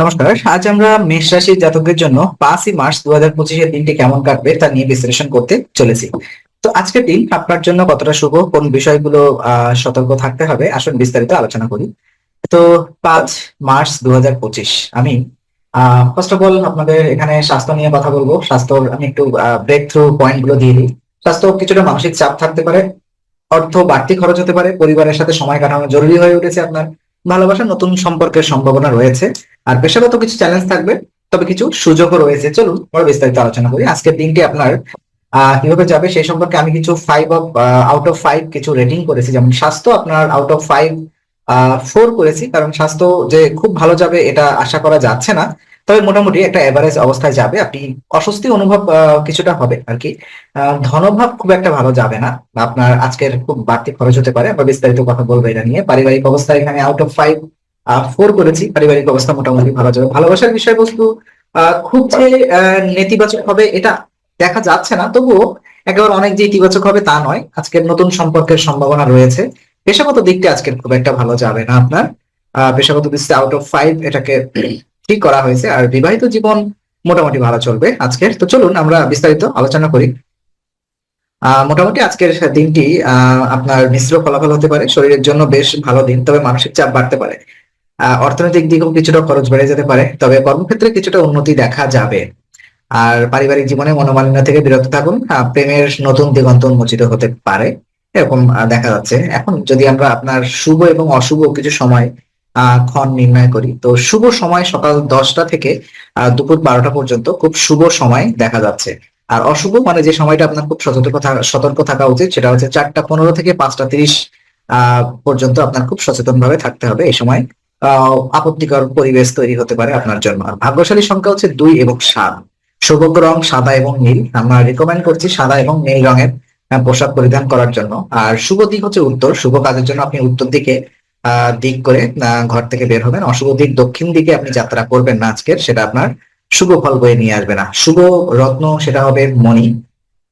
নমস্কার, আজ আমরা মেষ রাশির জাতকদের জন্য পাঁচই মার্চ দু হাজার পঁচিশের দিনটি কেমন কাটবে তা নিয়ে বিশ্লেষণ করতে চলেছি। তো আজকের দিন আপনার জন্য কতটা শুভ, কোন বিষয়গুলো সতর্ক থাকতে হবে, আসুন বিস্তারিত আলোচনা করি। তো পাঁচ মার্চ দু হাজার পঁচিশ, আমি আহ ফার্স্ট অফ অল আপনাদের এখানে স্বাস্থ্য নিয়ে কথা বলব। স্বাস্থ্য আমি একটু ব্রেক থ্রু পয়েন্টগুলো দিয়ে দিই। স্বাস্থ্য কিছুটা মানসিক চাপ থাকতে পারে, অর্থ বাড়তি খরচ হতে পারে, পরিবারের সাথে সময় কাটানো জরুরি হয়ে উঠেছে আপনার। ভালোবাসা নতুন সম্পর্কের সম্ভাবনা রয়েছে, আর পেশাগত কিছু চ্যালেঞ্জ থাকবে, তবে কিছু সুযোগও রয়েছে। চলুন বড় বিস্তারিত আলোচনা করি। আজকের দিনটি আপনার কীভাবে যাবে সেই সম্পর্কে আমি কিছু five of out of five কিছু রেটিং করেছি। যেমন স্বাস্থ্য, আপনার আউট অফ ফাইভ ফোর করেছি, কারণ স্বাস্থ্য যে খুব ভালো যাবে এটা আশা করা যাচ্ছে না। তবে মোটামুটি একটা এভারেজ অবস্থায় যাবে আপনি অস্বস্তি অনুভব কিছুটা হবে আর কি ধনভাব খুব একটা ভালো যাবে না আপনার আজকের খুব বাড়তি খরচ হতে পারে আমরা বিস্তারিত কথা বলব এটা নিয়ে। পারিবারিক অবস্থা এখানে আউট অফ ফাইভ ফোর করেছি পারিবারিক অবস্থা মোটামুটি ভালো যাবে। ভালোবাসার বিষয়বস্তু খুব যে নেতিবাচক হবে এটা দেখা যাচ্ছে না তবুও একেবারে অনেক যে ইতিবাচক হবে তা নয় আজকের নতুন সম্পর্কের সম্ভাবনা রয়েছে। পেশাগত দিকটা আজকের খুব একটা ভালো যাবে না আপনার। আহ, পেশাগত দৃষ্টিতে আউট অফ ফাইভ এটাকে ঠিক করা হয়েছে আর বিবাহিত জীবন মোটামুটি ভালো চলবে আজকের। তো চলুন, আমরা বিস্তারিত আলোচনা করি। মোটামুটি আজকের দিনটি আপনার মিশ্র ফলাফল হতে পারে। শরীরের জন্য বেশ ভালো দিন, তবে মানসিক চাপ বাড়তে পারে। অর্থনৈতিক দিকেও কিছুটা খরচ বেড়ে যেতে পারে, তবে কর্মক্ষেত্রে কিছুটা উন্নতি দেখা যাবে। আর পারিবারিক জীবনে মনোমালিন্য থেকে বিরত থাকুন। প্রেমের নতুন দিগন্ত উন্মোচিত হতে পারে, এরকম দেখা যাচ্ছে। এখন যদি আমরা আপনার শুভ এবং অশুভ কিছু সময় ক্ষণ নির্ণয় করি। তো শুভ সময় সকাল দশটা থেকে দুপুর বারোটা পর্যন্ত। খুব শুভ সময় দেখা যাচ্ছে। আর অশুভ মানে যে সময়টা আপনার খুব সতর্ক থাকা সতর্ক থাকা উচিত, সেটা হচ্ছে চারটা পনেরো থেকে পাঁচটা তিরিশ পর্যন্ত আপনার খুব সচেতন ভাবে থাকতে হবে। এই সময় আপত্তিকর পরিবেশ তৈরি হতে পারে আপনার জন্য। আর ভাগ্যশালী সংখ্যা হচ্ছে দুই এবং সাত। সৌভাগ্য রং সাদা এবং নীল। আমরা রেকমেন্ড করছি সাদা এবং নীল রঙের পোশাক পরিধান করার জন্য। আর শুভ দিক হচ্ছে উত্তর। শুভ কাজের জন্য আপনি উত্তর দিকে দিক করে ঘর থেকে বের হবেন। অশুভ দিক দক্ষিণ দিকে আপনি যাত্রা করবেন না আজকের, সেটা আপনার শুভ ফল বয়ে নিয়ে আসবে না। শুভ রত্ন সেটা হবে মণি।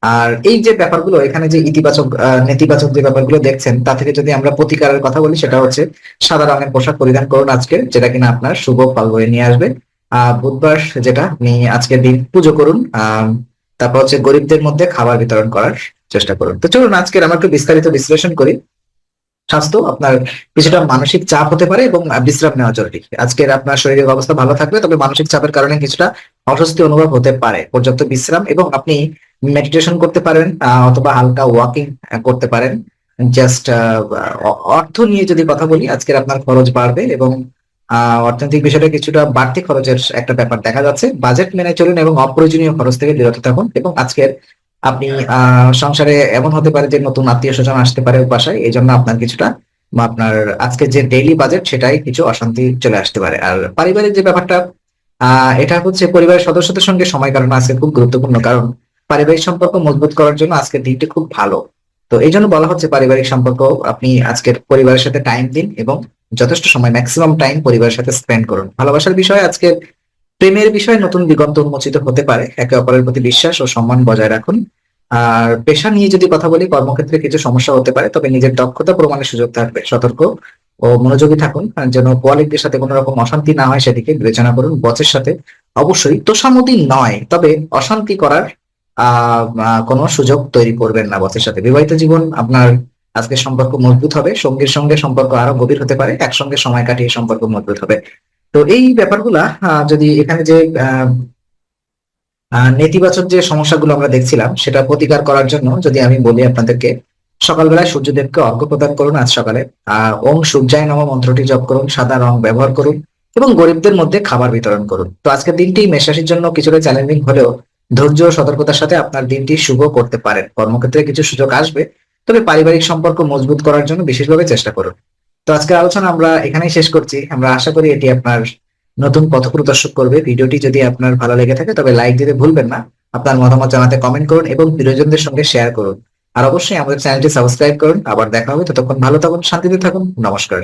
আর এই যে ব্যাপারগুলো, এখানে যে ইতিবাচক নেতিবাচক যে ব্যাপারগুলো দেখছেন, তা থেকে যদি আমরা প্রতিকারের কথা বলি, সেটা হচ্ছে সাদা রঙের পোশাক পরিধান করুন আজকে যেটা কিনা আপনার শুভ ফল বয়ে নিয়ে আসবে। আহ, বুধবার যেটা, আপনি আজকের দিন পুজো করুন তারপর হচ্ছে গরিবদের মধ্যে খাবার বিতরণ করার চেষ্টা করুন। তো চলুন আজকের আমরা একটু বিস্তারিত বিশ্লেষণ করি। স্বাস্থ্য, আপনার কিছুটা মানসিক চাপ হতে পারে এবং বিশ্রাম নেওয়া জরুরি। আজকের আপনার শরীরের অবস্থা ভালো থাকবে তবে মানসিক চাপের কারণে কিছুটা অস্বস্তি অনুভব হতে পারে। পর্যাপ্ত বিশ্রাম এবং আপনি মেডিটেশন করতে পারেন অথবা হালকা ওয়াকিং করতে পারেন। জাস্ট অর্থ নিয়ে যদি কথা বলি, আজকের আপনার খরচ বাড়বে এবং অর্থনৈতিক বিষয়টা কিছুটা বাড়তি খরচের একটা ব্যাপার দেখা যাচ্ছে। বাজেট মেনে চলুন এবং অপ্রয়োজনীয় খরচ থেকে বিরত থাকুন এবং আজকের আপনি সংসারে এমন হতে পারে যে নতুন আত্মীয় স্বজন আসতে পারে বাসায় এই জন্য আপনার কিছুটা বা আপনার আজকে যে ডেইলি বাজেট সেটাই কিছু অশান্তি চলে আসতে পারে। আর পারিবারিক যে ব্যাপারটা এটা হচ্ছে পরিবারের সদস্যদের সঙ্গে সময় কাটানো আজকে খুব গুরুত্বপূর্ণ, কারণ পারিবারিক সম্পর্ক মজবুত করার জন্য আজকের দিনটি খুব ভালো। তো এই জন্য বলা হচ্ছে পারিবারিক সম্পর্ক, আপনি আজকের পরিবারের সাথে টাইম দিন এবং যথেষ্ট সময় ম্যাক্সিমাম টাইম পরিবারের সাথে স্পেন্ড করুন। ভালোবাসার বিষয়ে আজকের প্রেমের বিষয়ে নতুন দিগন্ত উন্মোচিত হতে পারে। একে অপরের প্রতি বিশ্বাস ও সম্মান বজায় রাখুন। আর পেশা নিয়ে যদি কথা বলি, কর্মক্ষেত্রে কিছু সমস্যা হতে পারে, তবে নিজের দক্ষতা প্রমাণের সুযোগ থাকবে। সতর্ক ও মনোযোগী থাকুন। যেন কোয়ালিটির সাথে কোনো রকম অশান্তি না হয় সেদিকে বিবেচনা করুন। বসের সাথে অবশ্যই তোষামতি নয়, তবে অশান্তি করার কোনো সুযোগ তৈরি করবেন না বসের সাথে। বিবাহিত জীবন আপনার আজকে সম্পর্ক মজবুত হবে। সঙ্গীর সঙ্গে সম্পর্ক আরও গভীর হতে পারে। একসঙ্গে সময় কাটিয়ে সম্পর্ক মজবুত হবে। তো এই ব্যাপারগুলা যদি এখানে যে নেতিবাচক যে সমস্যাগুলো আমরা দেখছিলাম, সেটা প্রতিকার করার জন্য যদি আমি বলি আপনাদেরকে, সকালবেলায় সূর্যদেবকে অর্ঘ্য প্রদান করুন আজ সকালে। আহ, ওম সূর্যায় নম মন্ত্রটি জপ করুন, সাদা রং ব্যবহার করুন এবং গরিবদের মধ্যে খাবার বিতরণ করুন। তো আজকের দিনটি মেষরাশির জন্য কিছুটা চ্যালেঞ্জিং হলেও ধৈর্য ও সতর্কতার সাথে আপনার দিনটি শুভ করতে পারেন। কর্মক্ষেত্রে কিছু সুযোগ আসবে, তবে পারিবারিক সম্পর্ক মজবুত করার জন্য বিশেষভাবে চেষ্টা করুন। তো আজকের আলোচনা আমরা এখানেই শেষ করছি। আমরা আশা করি এটি আপনার নতুন পথ প্রদর্শক করবে। ভিডিওটি যদি আপনার ভালো লেগে থাকে, তবে লাইক দিতে ভুলবেন না। আপনার মতামত জানাতে কমেন্ট করুন এবং প্রিয়জনদের সঙ্গে শেয়ার করুন। আর অবশ্যই আমাদের চ্যানেলটি সাবস্ক্রাইব করুন। আবার দেখা হবে। ততক্ষণ ভালো থাকুন, শান্তিতে থাকুন। নমস্কার।